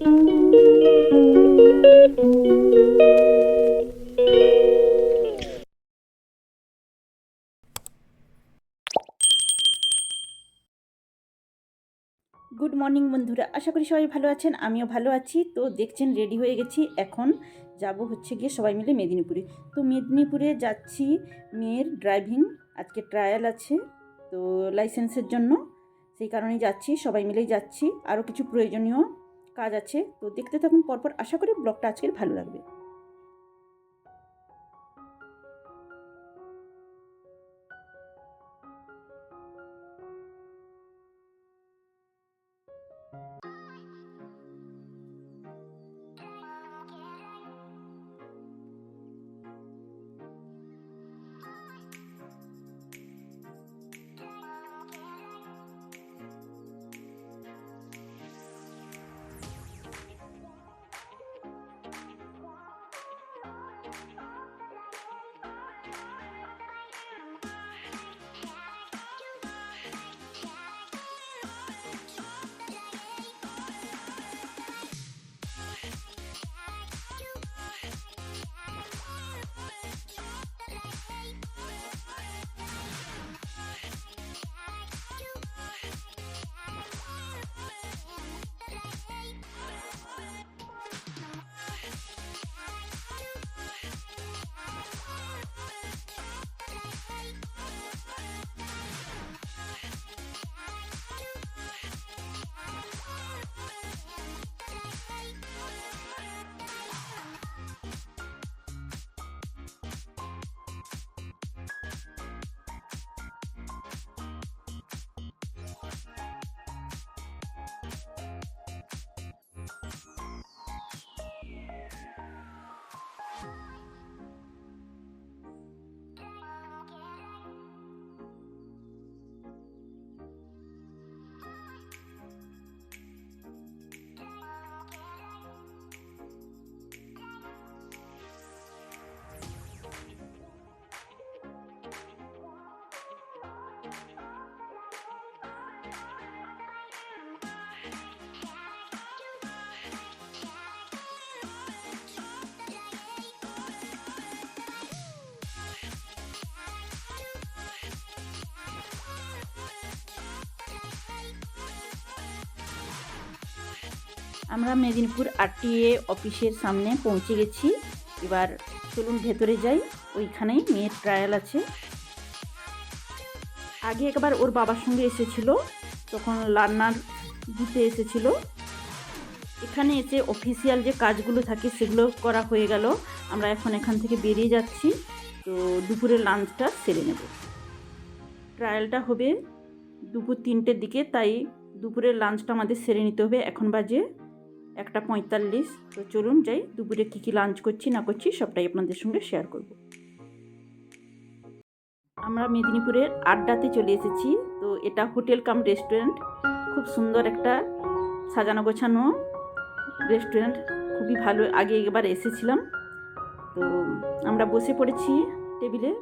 Good morning বন্ধুরা, আশা করি সবাই ভালো আছেন, আমিও ভালো আছি। তো দেখছেন, রেডি হয়ে গেছি। এখন যাব হচ্ছে গিয়ে সবাই মিলে মেদিনীপুরে। তো মেদিনীপুরে যাচ্ছি, মেয়ের ড্রাইভিং, আজকে ট্রায়াল আছে, তো লাইসেন্সের জন্য। সেই কারণেই যাচ্ছি, সবাই মিলেই যাচ্ছি। আরও কিছু প্রয়োজনীয় কাজ আছে। তো দেখতে থাকুন পরপর আশা করি ব্লগটা আজকের ভালো লাগবে। আমরা মেদিনীপুর আরটিএ অফিসের সামনে পৌঁছে গেছি। এবার চলুন ভেতরে যাই, ওইখানেই মেয়ের ট্রায়াল আছে। আগে একবার ওর বাবার সঙ্গে এসেছিল, তখন লার্নার দিতে এসেছিল। এখানে এসে অফিসিয়াল যে কাজগুলো থাকে সেগুলো করা হয়ে গেল। আমরা এখন এখান থেকে বেরিয়ে যাচ্ছি, তো দুপুরের লাঞ্চটা সেরে নেব। ট্রায়ালটা হবে দুপুর তিনটের দিকে, তাই দুপুরের লাঞ্চটা আমাদের সেরে নিতে হবে। এখন বাজে একটা পঁয়তাল্লিশ। তো চলুন যাই, দুপুরে কী কী লাঞ্চ করছি, না করছি, সবটাই আপনাদের সঙ্গে শেয়ার করব। আমরা মেদিনীপুরের আড্ডাতে চলে এসেছি। তো এটা হোটেল কাম রেস্টুরেন্ট খুব সুন্দর একটা সাজানো গোছানো রেস্টুরেন্ট খুবই ভালো, আগে একবার এসেছিলাম। তো আমরা বসে পড়েছি টেবিলে।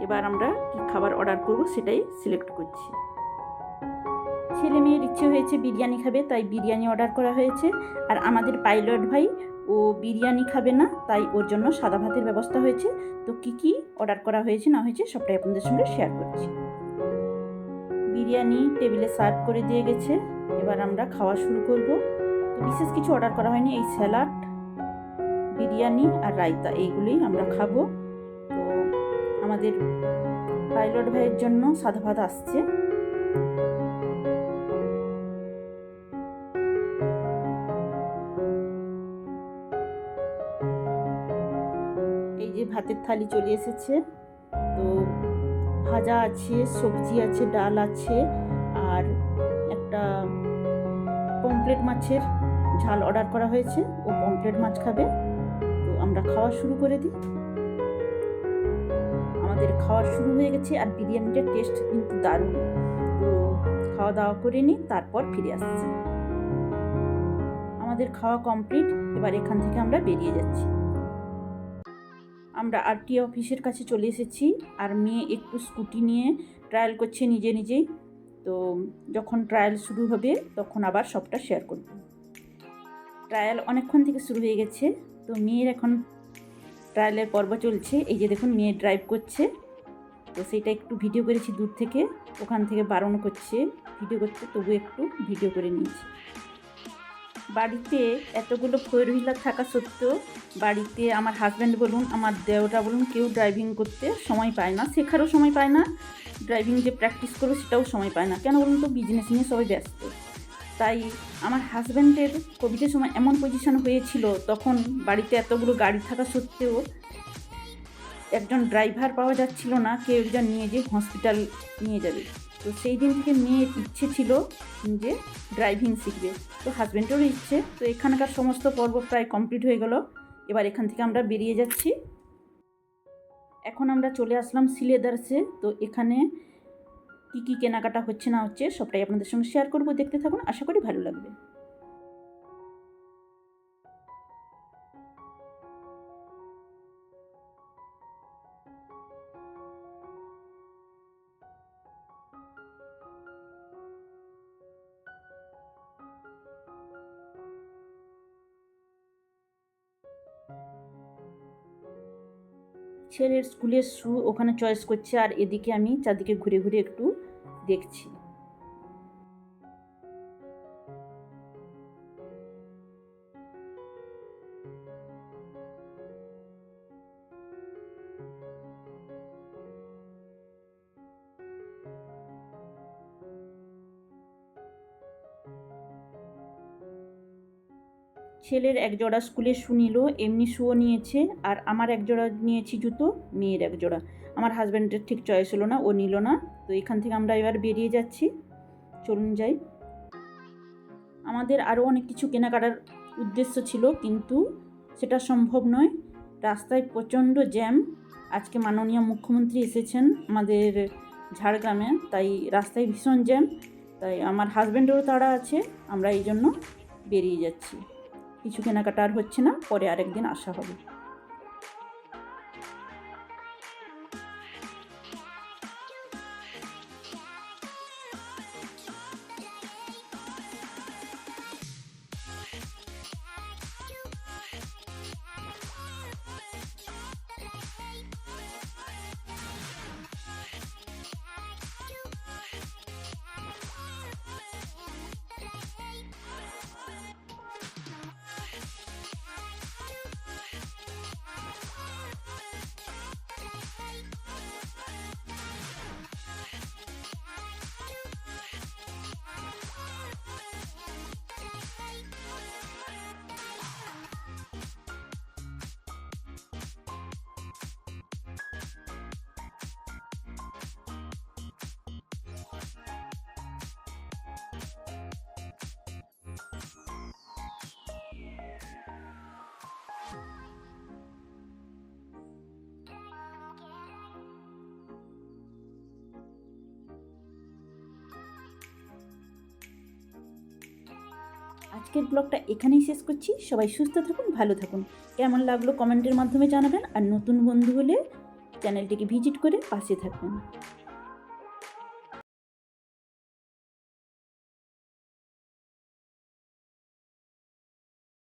এবার আমরা কী খাবার অর্ডার করব সেটাই সিলেক্ট করছি। ছেলে মেয়ের ইচ্ছে হয়েছে বিরিয়ানি খাবে, তাই বিরিয়ানি অর্ডার করা হয়েছে। আর আমাদের পাইলট ভাই, ও বিরিয়ানি খাবে না, তাই ওর জন্য সাদা ভাতের ব্যবস্থা হয়েছে। তো কি কি অর্ডার করা হয়েছে, না হয়েছে, সবটাই আপনাদের সঙ্গে শেয়ার করছি। বিরিয়ানি টেবিলে সার্ভ করে দিয়ে গেছে। এবার আমরা খাওয়া শুরু করব। তো বিশেষ কিছু অর্ডার করা হয়নি, এই স্যালাড বিরিয়ানি আর রায়তা, এইগুলোই আমরা খাব। তো আমাদের পাইলট ভাইয়ের জন্য সাদা ভাত আসছে। ভাতের থালি চলে এসেছে। তো ভাজা আছে, সবজি আছে, ডাল আছে আর একটা পমপ্লেট মাছের ঝাল অর্ডার করা হয়েছে। ও পমপ্লেট মাছ খাবে। তো আমরা খাওয়া শুরু করে দিই। আমাদের খাওয়া শুরু হয়ে গেছে আর বিরিয়ানিটার টেস্ট কিন্তু দারুণ। তো খাওয়া দাওয়া করে নিই, তারপর ফিরে আসছি। আমাদের খাওয়া কমপ্লিট এবার এখান থেকে আমরা বেরিয়ে যাচ্ছি। আমরা আরটিএ অফিসের কাছে চলে এসেছি আর মেয়ে একটু স্কুটি নিয়ে ট্রায়াল করছে নিজে নিজেই। তো যখন ট্রায়াল শুরু হবে, তখন আবার সবটা শেয়ার করব। ট্রায়াল অনেকক্ষণ থেকে শুরু হয়ে গেছে, তো মেয়ের এখন ট্রায়ালের পর্ব চলছে। এই যে দেখুন, মেয়ে ড্রাইভ করছে। তো সেইটা একটু ভিডিও করেছি দূর থেকে, ওখান থেকে বারণ করছে। ভিডিও করতে তবু একটু ভিডিও করে নিয়েছি। বাড়িতে এতগুলো ফোর হুইলার থাকা সত্ত্বেও বাড়িতে আমার হাজব্যান্ড বলুন, আমার দেওটা বলুন, কেউ ড্রাইভিং করতে সময় পায় না। শেখারও সময় পায় না ড্রাইভিং যে প্র্যাকটিস করব সেটাও সময় পায় না। কেন বলুন তো বিজনেস নিয়ে সবাই ব্যস্ত। তাই আমার হাজব্যান্ডের কোভিডের সময় এমন পজিশন হয়েছিল, তখন বাড়িতে এতগুলো গাড়ি থাকা সত্ত্বেও একজন ড্রাইভার পাওয়া যাচ্ছিল না, কেউ একজন নিয়ে যে হসপিটাল নিয়ে যাবে। তো সেই দিন থেকে মেয়ের ইচ্ছে ছিল যে ড্রাইভিং শিখবে। তো হাজব্যান্ডেরও ইচ্ছে। তো এখানকার সমস্ত পর্ব প্রায় কমপ্লিট হয়ে গেল। এবার এখান থেকে আমরা বেরিয়ে যাচ্ছি। এখন আমরা চলে আসলাম সিলেদার্সে। তো এখানে কী কী কেনাকাটা হচ্ছে না হচ্ছে সবটাই আপনাদের সঙ্গে শেয়ার করব। দেখতে থাকুন। আশা করি ভালো লাগবে। ছেলের স্কুলের শ্যু ওখানে চয়েস করছে আর এদিকে আমি চারদিকে ঘুরে ঘুরে একটু দেখছি। ছেলের এক জোড়া স্কুলে শু নিল, এমনি শুও নিয়েছে, আর আমার এক জোড়া নিয়েছি জুতো, মেয়ের এক জোড়া। আমার হাজব্যান্ডের ঠিক চয়েস হলো না, ও নিল না, তো এখান থেকে আমরা এবার বেরিয়ে যাচ্ছি। চলুন যাই। আমাদের আরও অনেক কিছু কেনাকাটার উদ্দেশ্য ছিল, কিন্তু সেটা সম্ভব নয়। রাস্তায় প্রচণ্ড জ্যাম। আজকে মাননীয় মুখ্যমন্ত্রী এসেছেন আমাদের ঝাড়গ্রামে, তাই রাস্তায় ভীষণ জ্যাম, তাই আমার হাজব্যান্ডেরও তাড়া আছে, আমরা এই জন্য বেরিয়ে যাচ্ছি। কিছু কেনাকাটা আর হচ্ছে না পরে আরেকদিন আসা হবে। আজকের ব্লগটা এখানেই শেষ করছি। সবাই সুস্থ থাকুন, ভালো থাকুন। কেমন লাগল কমেন্টের মাধ্যমে জানাবেন। আর নতুন বন্ধু হলে চ্যানেলটিকে ভিজিট করে পাশে থাকবেন